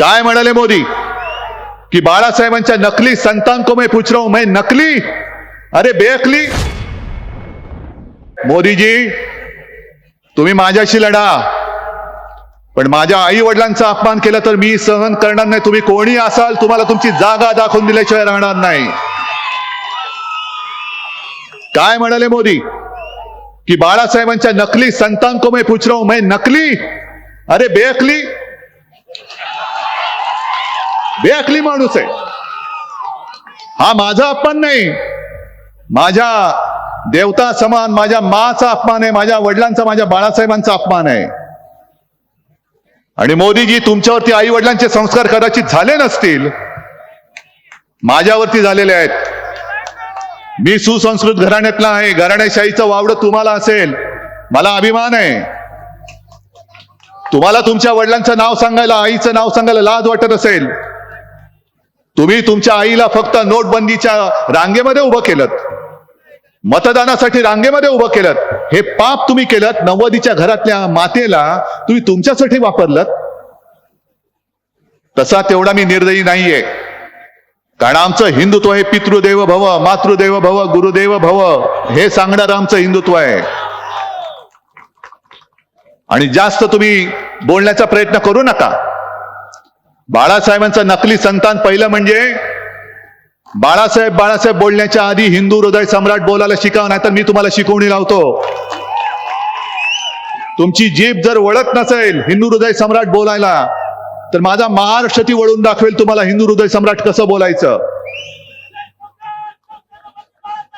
काय म्हणाले मोदी? की बाळासाहेबांच्या नकली संतांको मैं पूछ रहा हूं मैं नकली? अरे बेअकली? मोदीजी तुम्ही माझ्याशी लढा. पण माझ्या आई वडिलांचा अपमान केला तर मी सहन करणार नाही. तुम्ही कोणी असाल तुम्हाला तुमची जागा दाखवून दिल्याशिवाय राहणार नाही. काय म्हणाले मोदी? की बाळासाहेबांच्या नकली संतांको मैं पूछ रहा हूं मैं नकली? अरे बेअकली? बेअकली माणूस आहे. हा माझा अपमान नाही. माझ्या देवता समान माझ्या माचा अपमान आहे माझ्या वडिलांचा माझ्या बाळासाहेबांचा अपमान आहे. आणि मोदीजी तुमच्यावरती आई वडिलांचे संस्कार कदाचित झाले नसतील माझ्यावरती झालेले आहेत. मी सुसंस्कृत घराण्यातला आहे घराण्याशाहीचं वावडं तुम्हाला असेल मला अभिमान आहे. तुम्हाला तुमच्या वडिलांचं नाव सांगायला आईचं नाव सांगायला लाज वाटत असेल तुम्ही तुमच्या आईला फक्त नोटबंदीच्या रांगेमध्ये उभं केलं मतदानासाठी रांगेमध्ये उभं केलं हे पाप तुम्ही केलं नव्वदीच्या घरातल्या मातेला तुम्ही तुमच्यासाठी वापरलं तसा तेवढा मी निर्दयी नाहीये. कारण आमचं हिंदुत्व हे पितृदेव भव मातृदेव भव गुरुदेव भव हे सांगणारं आमचं हिंदुत्व आहे. आणि जास्त तुम्ही बोलण्याचा प्रयत्न करू नका. बाळासाहेबांचं नकली संतान पहिलं म्हणजे बाळासाहेब बाळासाहेब बोलण्याच्या आधी हिंदू हृदय सम्राट बोलायला शिकाव नाही तर मी तुम्हाला शिकवणी लावतो. तुमची जीभ जर वळत नसेल हिंदू हृदय सम्राट बोलायला तर माझा महाराष्ट्र ती वळून दाखवेल तुम्हाला हिंदू हृदय सम्राट कसं बोलायचं.